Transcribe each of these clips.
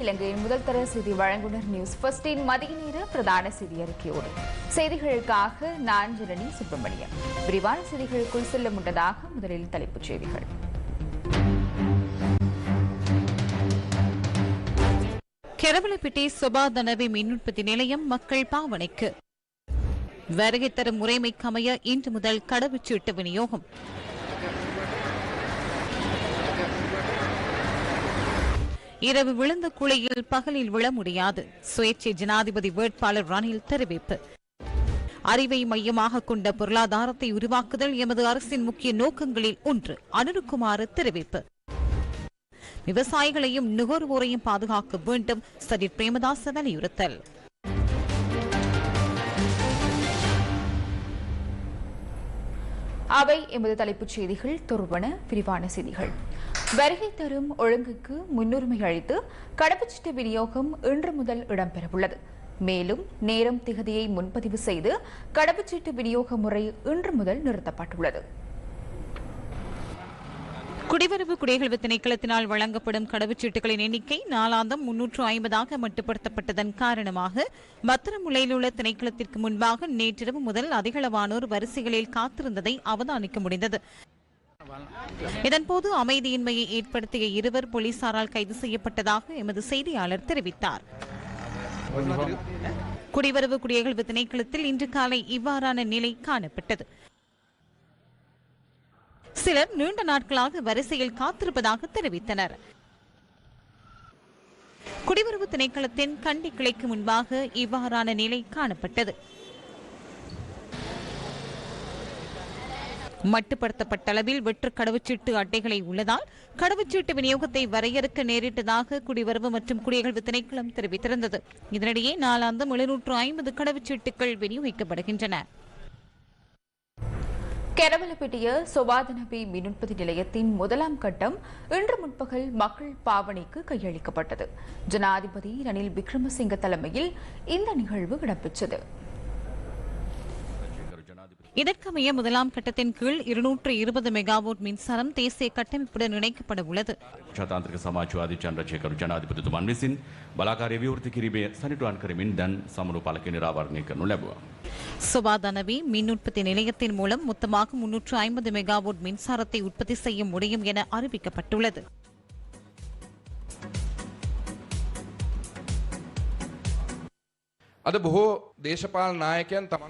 இலங்கையின் முதல் தர செய்தி வழங்குனர் நியூஸ் ஃபர்ஸ்டின் மதிய நேர பிரதான செய்தி அறிக்கையோடு. செய்திகளுக்காக நான் ஜனனி சுப்பிரமணியம். விரிவான செய்திகளுக்குள் செல்ல முன்னதாக முதலில் தலைப்புச் செய்திகள். கெரவலப்பிட்டி சுபாதனவி மின் உற்பத்தி நிலையம் மக்கள் பாவனைக்கு. வருகை தரும் முறைமைக்கமைய இன்று முதல் கடவுச்சீட்டு விநியோகம். இரவு விழுந்த குழியில் பகலில் விழ முடியாது. சுயேட்சை ஜனாதிபதி வேட்பாளர் ரணில் தெரிவிப்பு. அறிவை மையமாக கொண்ட பொருளாதாரத்தை உருவாக்குதல் எமது அரசின் முக்கிய நோக்கங்களில் ஒன்று அனுருக்குமாறு தெரிவிப்பு. விவசாயிகளையும் நுகர்வோரையும் பாதுகாக்க வேண்டும் சஜித் பிரேமதாச வலியுறுத்தல். அவை எமது தலைப்புச் செய்திகள். தொடர்பான விரிவான செய்திகள். வருகை தரும் ஒழுங்குக்கு முன்னுரிமை அளித்து கடப்புச்சீட்டு விநியோகம் இன்று முதல் இடம்பெறவுள்ளது. மேலும் நேரம் திகதியை முன்பதிவு செய்து கடப்புச்சீட்டு விநியோக முறை இன்று முதல் நிறுத்தப்பட்டுள்ளது. குடிவரவு குடியகல்வு திணைக்களத்தினால் வழங்கப்படும் கடவுச்சீட்டுகளின் எண்ணிக்கை நாளாந்தம் முன்னூற்று ஐம்பதாக மட்டுப்படுத்தப்பட்டதன் காரணமாக பத்திரமுலையில் உள்ள திணைக்களத்திற்கு முன்பாக நேற்றிரவு முதல் அதிகளவானோர் வரிசைகளில் காத்திருந்ததை அவதானிக்க முடிந்தது. இதன்போது அமைதியின்மையை ஏற்படுத்திய இருவர் போலீசாரால் கைது செய்யப்பட்டதாக எமது செய்தியாளர் தெரிவித்தார். குடிவரவு குடியகல்வு திணைக்களத்தில் இன்று காலை இவ்வாறான நிலை காணப்பட்டது. சிலர் நீண்ட நாட்களாக வரிசையில் காத்திருப்பதாக தெரிவித்தனர். குடிவரவு திணைக்களத்தின் கண்டி கிளைக்கு முன்பாக இவ்வாறான நிலை காணப்பட்டது. மட்டுப்படுத்தப்பட்ட அளவில் வெற்று கடவுச்சீட்டு அட்டைகளை உள்ளதால் கடவுச்சீட்டு விநியோகத்தை வரையறுக்க நேரிட்டதாக குடிவரவு மற்றும் குடியகழ்வு திணைக்களம் தெரிவித்திருந்தது. இதனிடையே நாளாந்தம் எழுநூற்று ஐம்பது கடவுச்சீட்டுகள் விநியோகிக்கப்படுகின்றன. கெரவலப்பட்டிய சொபாதனபி மின்னுற்பத்தி நிலையத்தின் முதலாம் கட்டம் இன்று முற்பகல் மக்கள் பாவனைக்கு கையளிக்கப்பட்டது. ஜனாதிபதி ரணில் விக்ரமசிங்க தலைமையில் இந்த நிகழ்வு இடம்பெற்றது. இதற்கமைய முதலாம் கட்டத்தின் கீழ் இருநூற்று இருபது மெகாவாட் மின்சாரம் தேசிய கட்டமைப்புடன் இணைக்கப்பட உள்ளது ජාතාන්ත්‍රික සමාජවාදී චන්ද්‍රචේකරු ජනාධිපතිතුමන් විසින් බලාකාරය විවෘති කිරීමේ සනිටුවන් කරමින් දැන් සමරු පලක නිරාවරණය කරනු ලැබුවා. சுபாதனவி மின் உற்பத்தி நிலையத்தின் மூலம் மொத்தமாக முன்னூற்று ஐம்பது மெகாவாட் மின்சாரத்தை உற்பத்தி செய்ய முடியும் என அறிவிக்கப்பட்டுள்ளது අද බොහෝ දේශපාල නායකයන් තමන්ගේ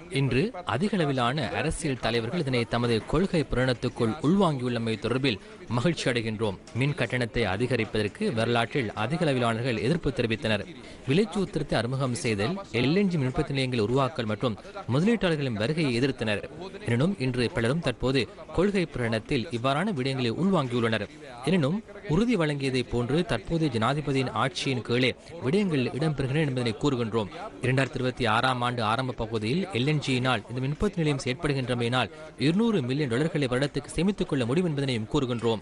இன்று அதிகளவிலான அரசியல் தலைவர்கள் இதனை தமது கொள்கை புராணத்துக்குள் உள்வாங்கியுள்ளமை தொடர்பில் மகிழ்ச்சி அடைகின்றோம். மின் கட்டணத்தை அதிகரிப்பதற்கு வரலாற்றில் அதிகளவிலானவர்கள் எதிர்ப்பு தெரிவித்தனர். விலைச்சூத்திரத்தை அறிமுகம் செய்தல் எல்என்ஜி மின் உற்பத்தி நிலையங்களை உருவாக்கல் மற்றும் முதலீட்டாளர்களின் வருகையை எதிர்த்தனர். எனினும் இன்று பலரும் தற்போது கொள்கை புராணத்தில் இவ்வாறான விடயங்களை உள்வாங்கியுள்ளனர். எனினும் உறுதி வழங்கியதைப் போன்று தற்போதைய ஜனாதிபதியின் ஆட்சியின் கீழே விடயங்கள் இடம்பெறுகின்றன என்பதனை கூறுகின்றோம். இரண்டாயிரத்தி இருபத்தி ஆறாம் இருபதாம் ஆண்டு ஆரம்ப பகுதியில் எல்என்ஜியினால் இந்த மின்பத்து நிலையம் செயற்படுகின்றமையினால் இருநூறு மில்லியன் டாலர்களை வருடத்துக்கு சேமித்துக் கொள்ள முடியும் என்பதனையும் கூறுகின்றோம்.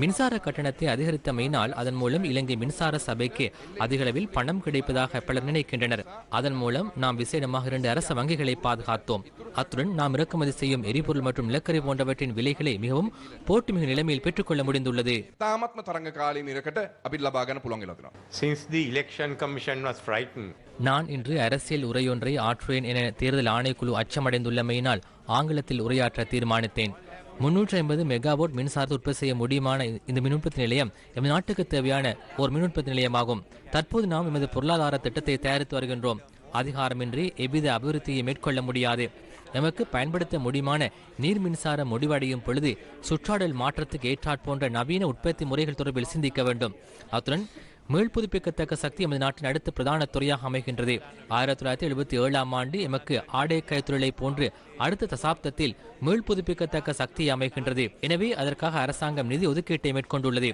மின்சார கட்டணத்தை அதிகரித்தமையினால் அதன் மூலம் இலங்கை மின்சார சபைக்கு அதிகளவில் பணம் கிடைப்பதாக பலர் நினைக்கின்றனர். அதன் மூலம் நாம் விசேடமாக இரண்டு அரசு வங்கிகளை பாதுகாத்தோம். அத்துடன் நாம் இறக்குமதி செய்யும் எரிபொருள் மற்றும் நிலக்கரி போன்றவற்றின் விலைகளை மிகவும் போட்டுமிகு நிலைமையில் பெற்றுக்கொள்ள முடிந்துள்ளது. தாமத்ம தரங்க காலி நிரக்கட்ட அப்படி லபாகன புலங்கிலோதினோம் Since the election commission was frightened நான் இன்று அரசியல் உரையொன்றை ஆற்றுவேன் என தேர்தல் ஆணைக்குழு அச்சமடைந்துள்ளமையினால் ஆங்கிலத்தில் உரையாற்ற தீர்மானித்தேன். முன்னூற்றி ஐம்பது மெகாவோட் மின்சாரத்தை உற்பத்தி செய்ய முடியுமான இந்த மின் உற்பத்தி நிலையம் எமது நாட்டுக்கு தேவையான ஒரு மின் உற்பத்தி நிலையமாகும். தற்போது நாம் எமது பொருளாதார திட்டத்தை தயாரித்து வருகின்றோம். அதிகாரமின்றி எவ்வித அபிவிருத்தியை மேற்கொள்ள முடியாது. எமக்கு பயன்படுத்த முடியுமான நீர் மின்சாரம் முடிவடையும் பொழுது சுற்றாடல் மாற்றத்துக்கு ஏற்றாற் போன்ற நவீன உற்பத்தி முறைகள் தொடர்பில் சிந்திக்க வேண்டும். அத்துடன் மீள் புதுப்பிக்கத்தக்க சக்தி எமது நாட்டின் அடுத்த பிரதான துறையாக அமைகின்றது. ஆயிரத்தி தொள்ளாயிரத்தி எழுபத்தி ஏழாம் ஆண்டு எமக்கு ஆடை கைத்தொழிலை போன்று அடுத்த தசாப்தத்தில் மீள் புதுப்பிக்கத்தக்க சக்தி அமைகின்றது. எனவே அதற்காக அரசாங்கம் நிதி ஒதுக்கீட்டை மேற்கொண்டுள்ளது.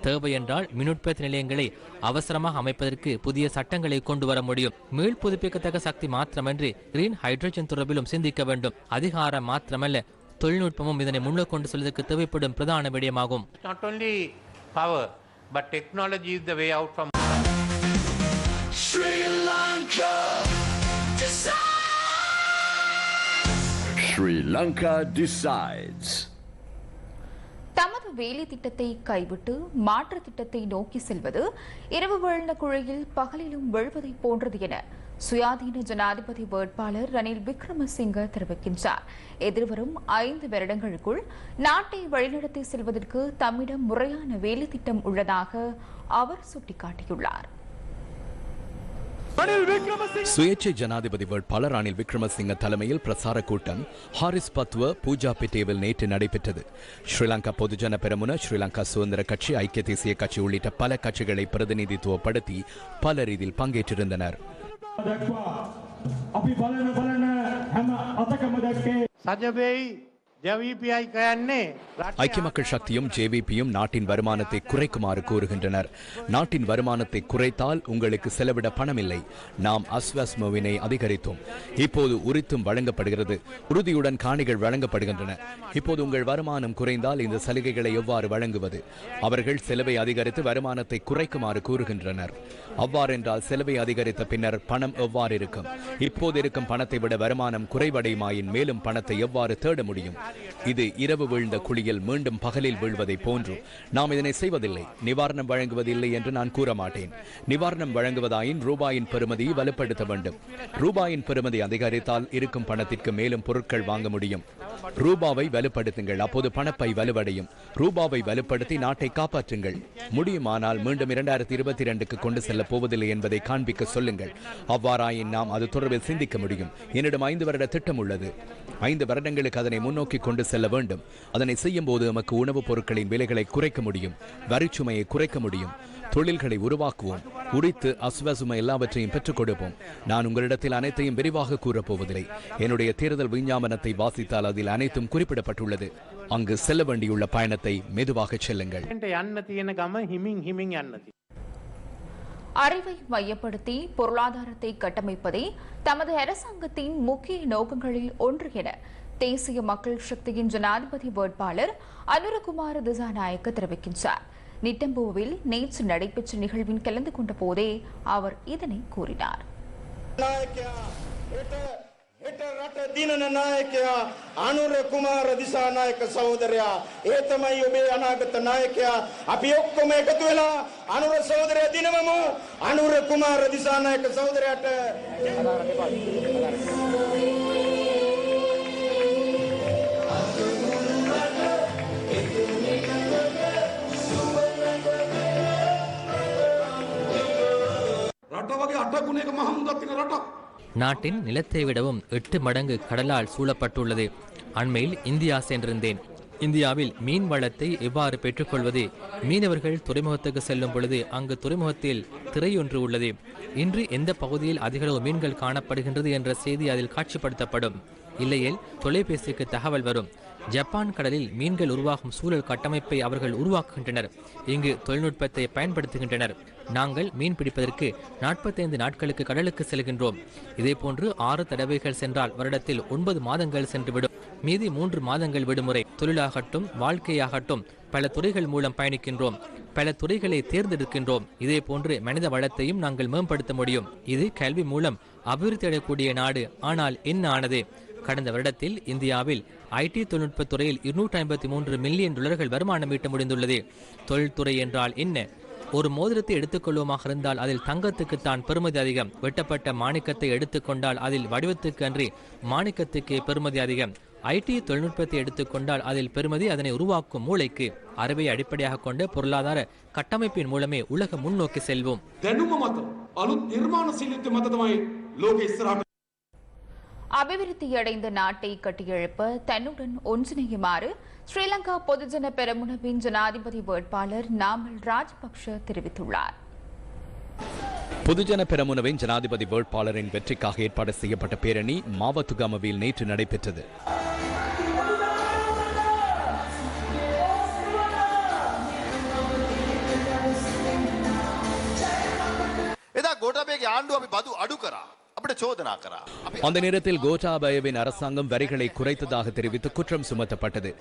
தேவை என்றால் மின் நிலையங்களை அவசரமாக அமைப்பதற்கு புதிய சட்டங்களை கொண்டு வர முடியும். மீள் புதுப்பிக்கத்தக்க சக்தி மாத்திரமன்றி கிரீன் ஹைட்ரஜன் தொடர்பிலும் சிந்திக்க வேண்டும். அதிகாரம் மாத்திரமல்ல தொழில்நுட்பமும் இதனை முன்னோக்கி கொண்டு செல்வதற்கு தேவைப்படும் பிரதான விடயமாகும். But technology is the way out from Sri Lanka decides. தமது பழைய வேலை திட்டத்தை கைவிட்டு மாற்று திட்டத்தை நோக்கி செல்வது இரவு வீழ்ந்த குழையில் பகலிலும் வீழ்வதை போன்றது என சுயாதீன ஜனாதிபதி வேட்பாளர் ரணில் விக்ரமசிங்க தெரிவிக்கின்றார். எதிர்வரும் ஐந்து வருடங்களுக்குள் நாட்டை வழிநடத்தி செல்வதற்கு தம்மிடம் முறையான வேலை திட்டம் உள்ளதாக அவர் சுட்டிக்காட்டியுள்ளார். சுயேட்சை ஜனாதிபதி வேட்பாளர் ரணில் விக்ரமசிங்க தலைமையில் பிரசார கூட்டம் ஹாரிஸ் பத்வ பூஜா பிட்டேவில் நேற்று நடைபெற்றது. ஸ்ரீலங்கா பொதுஜன பெரமுன ஸ்ரீலங்கா சுதந்திர கட்சி ஐக்கிய தேசிய கட்சி உள்ளிட்ட பல கட்சிகளை பிரதிநிதித்துவப்படுத்தி பலர் இதில் பங்கேற்றிருந்தனர். දක්වා. අපි බලන බලන හැම අතකම දැක්කේ සජබෙයි ජවීපයි කයන්නේ ஐக்கிய மக்கள் சக்தியும் ஜேவிபியும் நாட்டின் வருமானத்தை குறைக்குமாறு கூறுகின்றனர். நாட்டின் வருமானத்தை குறைத்தால் உங்களுக்கு செலவிட பணமில்லை. நாம் அஸ்வாஸ்மோவினை அதிகரித்தோம். இப்போது உரித்தும் வழங்கப்படுகிறது. உறுதியுடன் காணிகள் வழங்கப்படுகின்றன. இப்போது உங்கள் வருமானம் குறைந்தால் இந்த சலுகைகளை எவ்வாறு வழங்குவது? அவர்கள் செலவை அதிகரித்து வருமானத்தை குறைக்குமாறு கூறுகின்றனர். அவ்வாறென்றால் செலவை அதிகரித்த பின்னர் பணம் எவ்வாறு இருக்கும்? இப்போது இருக்கும் பணத்தை விட வருமானம் குறைவடையுமாயின் மேலும் பணத்தை எவ்வாறு தேட முடியும்? இது இரவு வீழ்ந்த குழியில் மீண்டும் பகலில் வீழ்வதை போன்று. நாம் இதனை செய்வதில்லை. நிவாரணம் வழங்குவதில்லை என்று நான் கூற மாட்டேன். நிவாரணம் வழங்குவதாயின் ரூபாயின் பெருமதியை வலுப்படுத்த வேண்டும். ரூபாயின் பெறுமதி அதிகரித்தால் இருக்கும் பணத்திற்கு மேலும் பொருட்கள் வாங்க முடியும். ரூபாவை வலுப்படுத்துங்கள். அப்போது பணப்பை வலுவடையும். ரூபாவை வலுப்படுத்தி நாட்டை காப்பாற்றுங்கள். முடியுமானால் மீண்டும் இரண்டாயிரத்தி இருபத்தி இரண்டுக்கு கொண்டு செல்ல போவதில்லை என்பதை காண்பிக்க சொல்லுங்கள். அவ்வாறாயின் நாம் அது தொடர்பில் சிந்திக்க முடியும். என்னிடம் ஐந்து வருட திட்டம் உள்ளது. ஐந்து வருடங்களுக்கு அதனை முன்னோக்கி கொண்டு செல்ல வேண்டும். அதனை செய்யும் போது நமக்கு உணவுப் பொருட்களின் விலைகளை குறைக்க முடியும். வரிச்சுமையை குறைக்க முடியும். தொழில்களை உருவாக்குவோம். உரித்து அஸ்வசும எல்லாவற்றையும் பெற்றுக் கொடுப்போம். நான் உங்களிடத்தில் அனைத்தையும் விரிவாக கூறப்போவதில்லை என்னுடைய தேர்தல் விஞ்ஞாபனத்தை வாசித்தால் அதில் அனைத்தும் குறிப்பிடப்பட்டுள்ளது. அங்கு செல்ல வேண்டியுள்ள பயணத்தை மெதுவாக செல்லுங்கள். அறிவை மையப்படுத்தி பொருளாதாரத்தை கட்டமைப்பதே தமது அரசாங்கத்தின் முக்கிய நோக்கங்களில் ஒன்று என தேசிய மக்கள் சக்தியின் ஜனாதிபதி வேட்பாளர் அனுரகுமார் திசாநாயக்க தெரிவிக்கின்றார். நிட்டம்பூவில் நேற்று நடைபெற்ற நிகழ்வின் கலந்து கொண்ட போதே அவர் இதனை கூறினார். ದಿನನ ನಾಯಕಿಯ ಅನುರ ಕುಮಾರ ದಿಸಾ ನಾಯಕ ಸಹೋದರಿಯ ಏತಮೈ ಒಬೆ ಅನಾಗತ ನಾಯಕಿಯ ಅಪಿ ಒಕ್ಕೊಮ್ಮೆ ಏಕತ್ವೆಲ ಅನುರ ಸಹೋದರಿಯ ದಿನವಮ ಅನುರ ಕುಮಾರ ದಿಸಾ ನಾಯಕ ಸಹೋದರಿಯಟ අනුර කුමාර දිසානායක සහෝදරයාට රට වගේ අටගුණයක මහමුදක් තියෙන රටක්. நாட்டின் நிலத்தை விடவும் எட்டு மடங்கு கடலால் சூழப்பட்டுள்ளது அண்மையில் இந்தியா சென்றிருந்தேன் இந்தியாவில் மீன் வளத்தை எவ்வாறு பெற்றுக்கொள்வது மீனவர்கள் துறைமுகத்துக்கு செல்லும் பொழுது அங்கு துறைமுகத்தில் திரையொன்று உள்ளது இன்று எந்த பகுதியில் அதிகளவு மீன்கள் காணப்படுகின்றது என்ற செய்தி அதில் காட்சிப்படுத்தப்படும் இல்லையேல் தொலைபேசிக்கு தகவல் வரும் ஜப்பான் கடலில் மீன்கள் உருவாகும் சூழல் கட்டமைப்பை அவர்கள் உருவாக்குகின்றனர். இங்கு தொழில்நுட்பத்தை பயன்படுத்துகின்றனர். நாங்கள் மீன் பிடிப்பதற்கு நாற்பத்தைந்து நாட்களுக்கு கடலுக்கு செல்கின்றோம். இதேபோன்று ஆறு தடவைகள் சென்றால் வருடத்தில் ஒன்பது மாதங்கள் சென்றுவிடும். மீதி மூன்று மாதங்கள் விடுமுறை. தொழிலாகட்டும் வாழ்க்கையாகட்டும் பல துறைகள் மூலம் பயணிக்கின்றோம். பல துறைகளை தேர்ந்தெடுக்கின்றோம். இதே போன்று மனித வளத்தையும் நாங்கள் மேம்படுத்த முடியும். இது கல்வி மூலம் அபிவிருத்தி அடையக்கூடிய நாடு. ஆனால் என்ன ஆனது? கடந்த வருடத்தில் இந்தியாவில் ஐடி தொழில்நுட்பத் துறையில் இருநூற்றி ஐம்பத்தி மூன்று மில்லியன் டாலர்கள் வருமானம் ஈட்ட முடிந்துள்ளது. தொழில்துறை என்றால் என்ன? ஒரு மோதிரத்தை எடுத்துக்கொள்வோமாக இருந்தால் அதில் தங்கத்துக்குத்தான் பெருமதி அதிகம். வெட்டப்பட்ட மாணிக்கத்தை எடுத்துக்கொண்டால் அதில் வடிவத்துக்கு அன்றி மாணிக்கத்துக்கு பெருமதி அதிகம். ஐடி தொழில்நுட்பத்தை எடுத்துக்கொண்டால் அதில் பெருமதி அதனை உருவாக்கும் மூளைக்கு. அறிவை அடிப்படையாக கொண்டு பொருளாதார கட்டமைப்பின் மூலமே உலக முன்னோக்கி செல்வோம். அபிவிருத்தியடைந்த நாட்டை கட்டியெழுப்ப தன்னுடன் ஒன்றிணையுமாறு ஸ்ரீலங்கா பொதுஜன பெரமுனவின் ஜனாதிபதி வேட்பாளர் நாமல் ராஜபக்ஷ தெரிவித்துள்ளார் பொதுஜன பெரமுனவின் ஜனாதிபதி வேட்பாளரின் வெற்றிக்காக ஏற்பாடு செய்யப்பட்ட பேரணி மாவத்துகாமவில் நேற்று நடைபெற்றது එදා ගෝටබේගේ ආණ්ඩුව අපි බදු අඩු කරා. அந்த நேரத்தில் கோட்டாபயவின் அரசாங்கம் வரிகளை குறைத்ததாக தெரிவித்து குற்றம் சுமத்தப்பட்டது.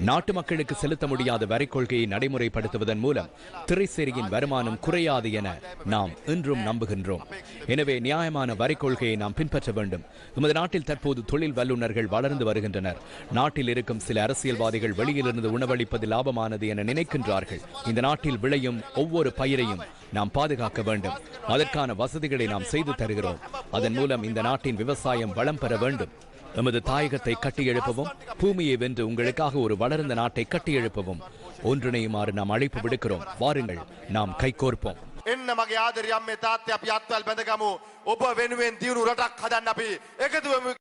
நாட்டு மக்களுக்கு செலுத்த முடியாத வரி கொள்கையை நடைமுறைப்படுத்துவதன் மூலம் திரைசேரியின் வருமானம் குறையாது என நாம் இன்றும் நம்புகின்றோம். எனவே நியாயமான வரி கொள்கையை நாம் பின்பற்ற வேண்டும். நமது நாட்டில் தற்போது தொழில் வல்லுநர்கள் வளர்ந்து வருகின்றனர். நாட்டில் இருக்கும் சில அரசியல்வாதிகள் வெளியிலிருந்து உணவளிப்பது லாபமானது என நினைக்கின்றார்கள். இந்த நாட்டில் விளையும் ஒவ்வொரு பயிரையும் நாம் பாதுகாக்க வேண்டும். அதற்கான வசதிகளை நாம் செய்து தருகிறோம். அதன் மூலம் இந்த நாட்டின் விவசாயம் வளம் பெற வேண்டும். எமது தாயகத்தை கட்டியெழுப்பவும் பூமியை வென்று உங்களுக்காக ஒரு வளர்ந்த நாட்டை கட்டியெழுப்பவும் ஒன்றிணையுமாறு நாம் அழைப்பு விடுக்கிறோம் வாருங்கள் நாம் கைகோர்ப்போம் එන්න මගේ ආදරේ අම්මේ තාත්තේ අපි අත්වල් බැඳගමු. ඔබ වෙනුවෙන් දියුණු රටක් හදන්න අපි එකතු වෙමු.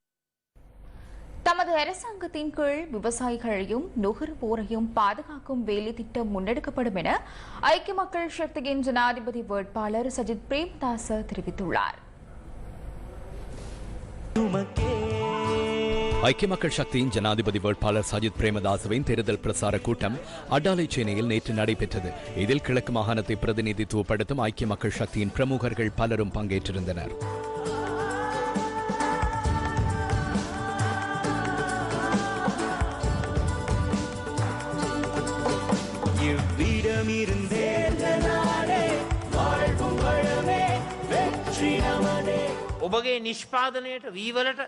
தமது அரசாங்கத்தின் கீழ் விவசாயிகளையும் நுகர்வோரையும் பாதுகாக்கும் வேலை திட்டம் முன்னெடுக்கப்படும் என ஐக்கிய மக்கள் சக்தியின் ஜனாதிபதி வேட்பாளர் சஜித் பிரேம்தாச தெரிவித்துள்ளார் ஐக்கிய மக்கள் சக்தியின் ஜனாதிபதி வேட்பாளர் சஜித் பிரேமதாசவின் தேர்தல் பிரசார கூட்டம் அடாலை சேனையில் நேற்று நடைபெற்றது இதில் கிழக்கு மாகாணத்தை பிரதிநிதித்துவப்படுத்தும் ஐக்கிய மக்கள் சக்தியின் பிரமுகர்கள் பலரும் பங்கேற்றிருந்தனர் இவ்விடமிருந்தே நாடே வாழ்வும் வளமே வெற்றி நமதே ඔබගේ නිෂ්පාදනයට වීවලට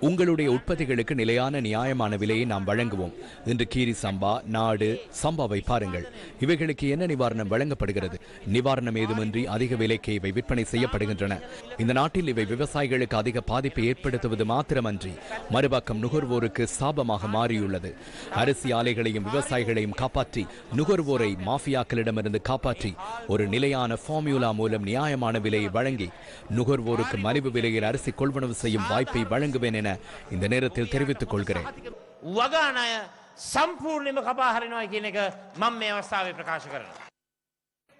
உங்களுடைய உற்பத்திகளுக்கு நிலையான நியாயமான விலையை நாம் வழங்குவோம். இன்று கீரி சம்பா நாடு சம்பாவை பாருங்கள். இவைகளுக்கு என்ன நிவாரணம் வழங்கப்படுகிறது? நிவாரணம் ஏதுமின்றி அதிக விலைக்கு இவை விற்பனை செய்யப்படுகின்றன. இந்த நாட்டில் இவை விவசாயிகளுக்கு அதிக பாதிப்பை ஏற்படுத்துவது மாத்திரமன்றி மறுபக்கம் நுகர்வோருக்கு சாபமாக மாறியுள்ளது. அரிசி ஆலைகளையும் விவசாயிகளையும் காப்பாற்றி நுகர்வோரை மாஃபியாக்களிடமிருந்து காப்பாற்றி ஒரு நிலையான ஃபார்முலா மூலம் நியாயமான விலையை வழங்கி நுகர்வோருக்கு மலிவு விலையில் அரிசி கொள்வனவு செய்யும் வாய்ப்பை வழங்குவேன் என இந்த நேரத்தில் தெரிவித்துக் கொள்கிறேன் වගානය සම්පූර්ණයම කපාහරිනවා කියන එක මම මේ අවස්ථාවේ ප්‍රකාශ කරනවා.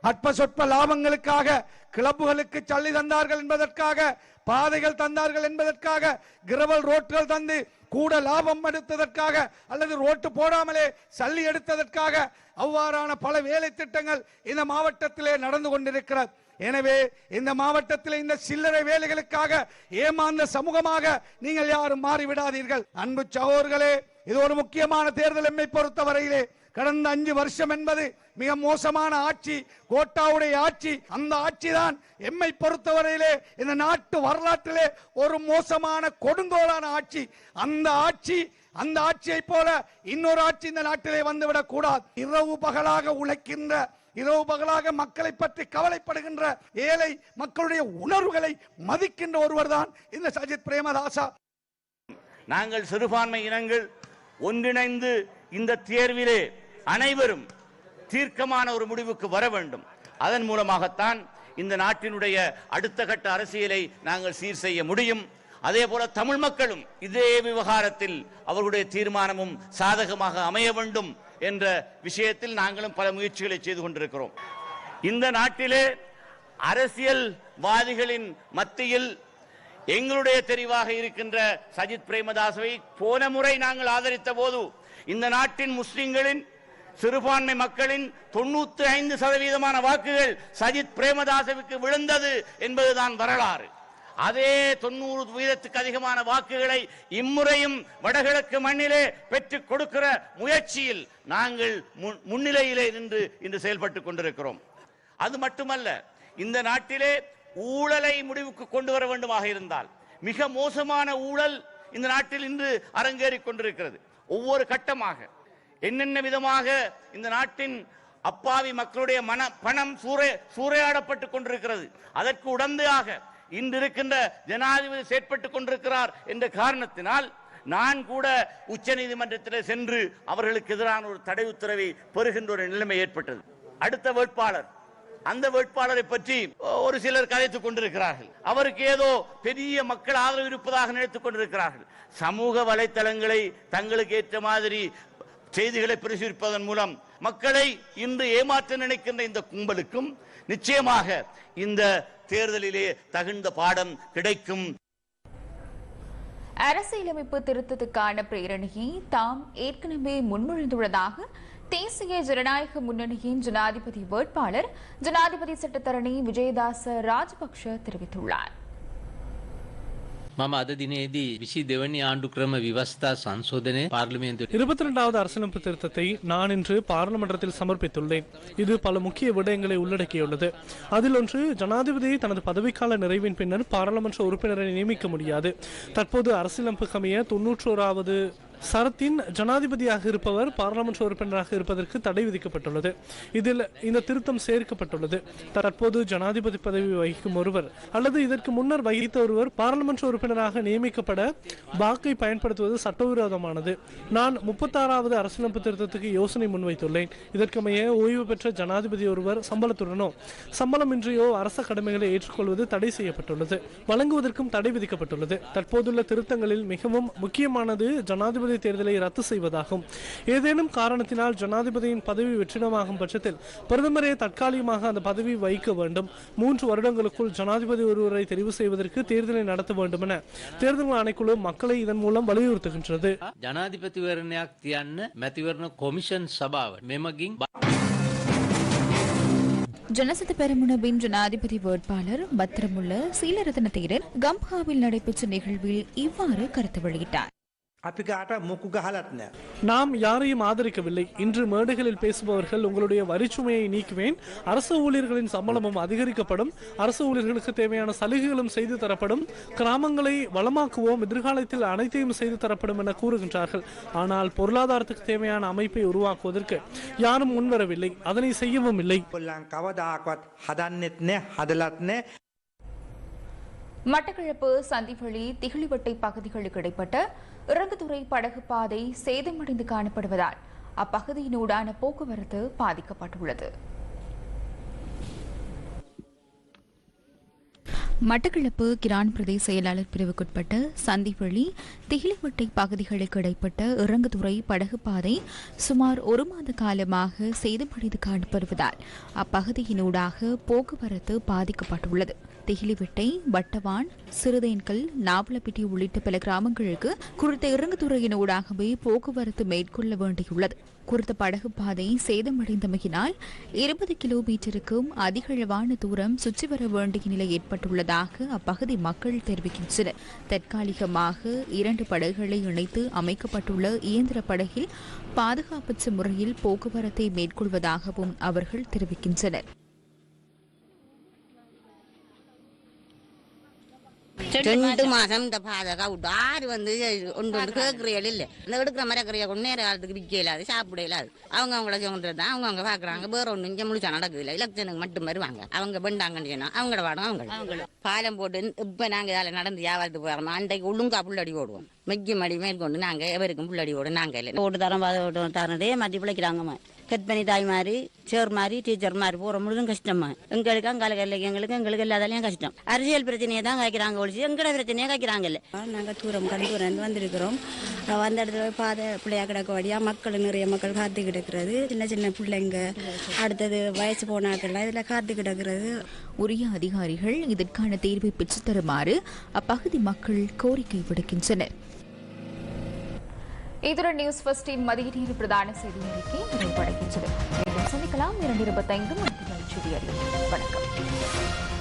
அற்ப சொற்ப லாபங்களுக்காக கிளப்புகளுக்கு சல்லி தந்தார்கள் என்பதற்காக பாதைகள் தந்தார்கள் என்பதற்காக கிரவல் ரோட்டுகள் தந்து கூட லாபம் எடுத்ததற்காக அல்லது ரோட்டு போடாமலே சல்லி எடுத்ததற்காக அவ்வாறான பல வேலை திட்டங்கள் இந்த மாவட்டத்திலே நடந்து கொண்டிருக்கிறது எனவே இந்த மாவட்டத்தில் இந்த சில்லறை வேலைகளுக்காக ஏமாந்த சமூகமாக நீங்கள் யாரும் மாறிவிடாதீர்கள். அன்பு சகோதர்களே இது ஒரு முக்கியமான தேர்தல் எம்மை பொறுத்தவரையிலே கடந்த அஞ்சு வருஷம் என்பது மிக மோசமான ஆட்சி கோட்டாவுடைய ஆட்சி. அந்த ஆட்சி தான் எம்மை பொறுத்தவரையிலே இந்த நாட்டு வரலாற்றிலே ஒரு மோசமான கொடுங்கோலான ஆட்சி. அந்த ஆட்சி அந்த ஆட்சியை போல இன்னொரு ஆட்சி இந்த நாட்டிலே வந்துவிடக் கூடாது இரவு பகலாக உழைக்கின்ற இரவு பகலாக மக்களை பற்றி கவலைப்படுகின்ற ஏழை மக்களுடைய உணர்வுகளை மதிக்கின்ற ஒருவர் தான் இந்த சஜித் பிரேமதாசா. நாங்கள் சிறுபான்மை இனங்கள் ஒன்றிணைந்து இந்த தேர்விலே அனைவரும் தீர்க்கமான ஒரு முடிவுக்கு வர வேண்டும். அதன் மூலமாகத்தான் இந்த நாட்டினுடைய அடுத்த கட்ட அரசியலை நாங்கள் சீர் செய்ய முடியும். அதே போல தமிழ் மக்களும் இதே விவகாரத்தில் அவர்களுடைய தீர்மானமும் சாதகமாக அமைய வேண்டும். என்ற விஷயத்தில் நாங்களும் பல முயற்சிகளை செய்து கொண்டிருக்கிறோம். இந்த நாட்டிலே அரசியல்வாதிகளின் மத்தியில் எங்களுடைய தெரிவாக இருக்கின்ற சஜித் பிரேமதாசவை போன முறை நாங்கள் ஆதரித்த போது இந்த நாட்டின் முஸ்லிம்களின் சிறுபான்மை மக்களின் தொண்ணூத்தி ஐந்து சதவீதமான வாக்குகள் சஜித் பிரேமதாசவுக்கு விழுந்தது என்பதுதான் வரலாறு. அதே தொண்ணூறு வீதத்துக்கு அதிகமான வாக்குகளை இம்முறையும் வடகிழக்கு மண்ணிலே பெற்றுக் கொடுக்கிற முயற்சியில் நாங்கள் முன்- முன்னிலையிலே நின்று இன்று செயல்பட்டுக் கொண்டிருக்கிறோம். அது மட்டுமல்ல இந்த நாட்டிலே ஊழலை முடிவுக்கு கொண்டு வர வேண்டுமாக இருந்தால் மிக மோசமான ஊழல் இந்த நாட்டில் இன்று அரங்கேறிக் கொண்டிருக்கிறது. ஒவ்வொரு கட்டமாக என்னென்ன விதமாக இந்த நாட்டின் அப்பாவி மக்களுடைய மன பணம் சூறை சூறையாடப்பட்டுக் கொண்டிருக்கிறது அதற்கு உடந்தையாக இன்று இருக்கின்ற ஜனாதிபதி செயற்பட்டுக் கொண்டிருக்கிறார் என்ற காரணத்தினால் நான் கூட உச்ச நீதிமன்றத்தில் சென்று அவர்களுக்கு எதிரான ஒரு தடை உத்தரவை பெறுகின்ற ஒரு நிலைமை ஏற்பட்டது. அடுத்த வேட்பாளர். அந்த வேட்பாளரை பற்றி ஒரு சிலர் கதைத்துக் கொண்டிருக்கிறார்கள். அவருக்கு ஏதோ பெரிய மக்கள் ஆதரவு இருப்பதாக நினைத்துக் கொண்டிருக்கிறார்கள். சமூக வலைத்தளங்களை தங்களுக்கு ஏற்ற மாதிரி செய்திகளை பிரசுரிப்பதன் மூலம் மக்களை இன்று ஏமாற்ற நினைக்கின்ற இந்த கும்பலுக்கும் நிச்சயமாக இந்த தேர்தலிலே தகுந்த பாடம் கிடைக்கும். அரசியலமைப்பு திருத்தத்துக்கான பிரேரணையை தாம் ஏற்கனவே முன்மொழிந்துள்ளதாக தேசிய ஜனநாயக முன்னணியின் ஜனாதிபதி வேட்பாளர் ஜனாதிபதி சட்டத்தரணி விஜயதாச ராஜபக்ஷ தெரிவித்துள்ளார். මම අද දිනේදී විසි දෙවනි ආණ්ඩු ක්‍රම විවස්ථා සංශෝධනය පාර්ලිමේන්තු இருபத்தி ரெண்டாவது அரசியலமைப்பு திருத்தத்தை நான் இன்று பாராளுமன்றத்தில் சமர்ப்பித்துள்ளேன் இது பல முக்கிய விடயங்களை உள்ளடக்கியுள்ளது அதில் ஒன்று ஜனாதிபதி தனது பதவிக்கால நிறைவின் பின்னர் பாராளுமன்ற உறுப்பினரை நியமிக்க முடியாது தற்போது அரசியலமைப்புக்கு அமைய தொன்னூற்றோராவது சரத்தின் ஜனாதிபதியாக இருப்பவர் பாராளுமன்ற உறுப்பினராக இருப்பதற்கு தடை விதிக்கப்பட்டுள்ளது. இதில் இந்த திருத்தம் சேர்க்கப்பட்டுள்ளது. தற்போது ஜனாதிபதி பதவி வகிக்கும் ஒருவர் அல்லது இதற்கு முன்னர் வகித்த ஒருவர் பாராளுமன்ற உறுப்பினராக நியமிக்கப்பட வாக்கை பயன்படுத்துவது சட்டவிரோதமானது. நான் முப்பத்தாறாவது அரசியலமைப்பு திருத்தத்துக்கு யோசனை முன்வைத்துள்ளேன். இதற்கமைய ஓய்வு பெற்ற ஜனாதிபதி ஒருவர் சம்பளத்துடனோ சம்பளமின்றியோ அரச கடமைகளை ஏற்றுக்கொள்வது தடை செய்யப்பட்டுள்ளது. வழங்குவதற்கும் தடை விதிக்கப்பட்டுள்ளது. தற்போதுள்ள திருத்தங்களில் மிகவும் முக்கியமானது ஜனாதிபதி தேர்தலை ரத்து செய்வதாகும் ஏதேனும் காரணத்தினால் ஜனாதிபதியின் பதவி வெற்றிடமாகும் பட்சத்தில் பிரதமரே தற்காலிகமாக அந்த பதவி வகிக்க வேண்டும் மூன்று வருடங்களுக்குள் ஜனாதிபதி ஒருவரை தெரிவு செய்வதற்கு தேர்தலை நடத்த வேண்டும் என தேர்தல் ஆணைக்குழு மக்களை இதன் மூலம் வலியுறுத்துகின்றது ජනාධිපතිවරණයක් තියන්න මැතිවරණ කොමිෂන් සභාව මෙමගින් ஜனசத பெரமுனவின் ஜனாதிபதி வேட்பாளர் பத்திரமுள்ள சீலரத்ன தேரர் கம்ஹாவில் நடைபெற்ற நிகழ்வில் இவ்வாறு கருத்து வெளியிட்டார் අපි කාට මුක්කු ගහලත් නෑ. நாம் யாரையும் ஆதரிக்கவில்லை இன்று மேடைகளில் பேசுபவர்கள் உங்களுடைய வரிச்சுமையை நீக்குவேன் அரசு ஊழியர்களின் சம்பளமும் அதிகரிக்கப்படும் அரசு ஊழியர்களுக்கு தேவையான சலுகைகளும் செய்து தரப்படும் கிராமங்களை வளமாக்குவோம் எதிர்காலத்தில் அனைத்தையும் செய்து தரப்படும் என கூறுகின்றார்கள் ஆனால் பொருளாதாரத்துக்கு தேவையான அமைப்பை உருவாக்குவதற்கு யாரும் முன்வரவில்லை அதனை செய்யவும் இல்லை කොල්ලන් කවදාකවත් හදන්නෙත් නෑ හදලත් නෑ மட்டக்களப்பு சந்திவெளி திகிளிவட்டை பகுதிகளுக்கு இடைப்பட்ட இறங்குதுறை படகு பாதை சேதமடைந்து காணப்படுவதால் அப்பகுதியினூடான போக்குவரத்து பாதிக்கப்பட்டுள்ளது. மட்டக்களப்பு கிரான் பிரதேச செயலாளர் பிரிவுக்குட்பட்ட சந்திவெளி திகிலிவட்டை பகுதிகளுக்கு இடைப்பட்ட இறங்குதுறை படகு பாதை சுமார் ஒரு மாத காலமாக சேதமடைந்து காணப்படுவதால் அப்பகுதியினூடாக போக்குவரத்து பாதிக்கப்பட்டுள்ளது. திகிலிவிட்டை வட்டவான் சிறுதேன்கல் நாவலப்பிட்டி உள்ளிட்ட பல கிராமங்களுக்கு குறித்த இறங்குதுறையினூடாகவே போக்குவரத்து மேற்கொள்ள வேண்டியுள்ளது. குறித்த படகு பாதை சேதமடைந்தமையினால் இருபது கிலோமீட்டருக்கும் அதிகளவான தூரம் சுற்றி வர வேண்டிய நிலை ஏற்பட்டுள்ளதாக அப்பகுதி மக்கள் தெரிவிக்கின்றனர். தற்காலிகமாக இரண்டு படகுகளை இணைத்து அமைக்கப்பட்டுள்ள இயந்திர படகில் பாதுகாப்பற்ற முறையில் போக்குவரத்தை மேற்கொள்வதாகவும் அவர்கள் தெரிவிக்கின்றனர். ரெண்டு மாசம் இந்த பாதகா விட்டு ஆறு வந்து ஒன்று ஒன்று கேட்கறியல் இல்லை. இந்த எடுக்கிற மரக்கறியை கொண்டு நேர காலத்துக்கு விற்க இல்லாது சாப்பிட இல்லாது. அவங்க அவங்கள சொல்றது தான் அவங்க அவங்க பாக்குறாங்க. வேற ஒன்று இங்கே முழுசா நடக்குது எலெக்ஷனுக்கு மட்டும் வருவாங்க. அவங்க பெண்டாங்கன்னு சொன்னா அவங்களோட பாடம் அவங்க பாலம் போட்டு இப்ப நாங்க இதால நடந்து வியாபாரத்துக்கு போறோம் அன்றைக்கு ஒழுங்கா புள்ளடி ஓடுவோம். மெக்கி மடி மேற்கொண்டு நாங்க எவருக்கும் புள்ளடி ஓடும் நாங்க இல்லை. ஓட்டு தரம் பாதை ஓட்டு தரதே மாற்றி பிழைக்கிறாங்கம்மா. கற்பனை தாய் மாதிரி சேர் மாதிரி டீச்சர் மாதிரி போகிற முழுதும் கஷ்டமா. எங்களுக்கு அங்கால எங்களுக்கு எங்களுக்கு எல்லாத்தாலையும் கஷ்டம். அரசியல் பிரச்சனையை தான் காய்க்கிறாங்க ஒழிச்சு எங்கட பிரச்சனையை காய்க்கிறாங்கல்ல நாங்கள் தூரம் கண்டூரம் வந்திருக்கிறோம். வந்த இடத்துல பாதை பிள்ளையா கிடக்க வழியா மக்கள் நிறைய மக்கள் காத்து கிடக்கிறது. சின்ன சின்ன பிள்ளைங்க அடுத்தது வயசு போனாக்கள்லாம் இதில் காத்து கிடக்கிறது. உரிய அதிகாரிகள் இதற்கான தீர்வை பெற்றுத் தருமாறு அப்பகுதி மக்கள் கோரிக்கை விடுக்கின்றனர். இதுடன் நியூஸ் ஃபர்ஸ்டின் மதிய நேர பிரதான செய்தி அறிக்கை நிறைவடைகின்றது மீண்டும் சந்திக்கலாம். இரண்டு இருபத்தைந்து மணிக்கு நிகழ்ச்சி அறிவிக்கும் வணக்கம்.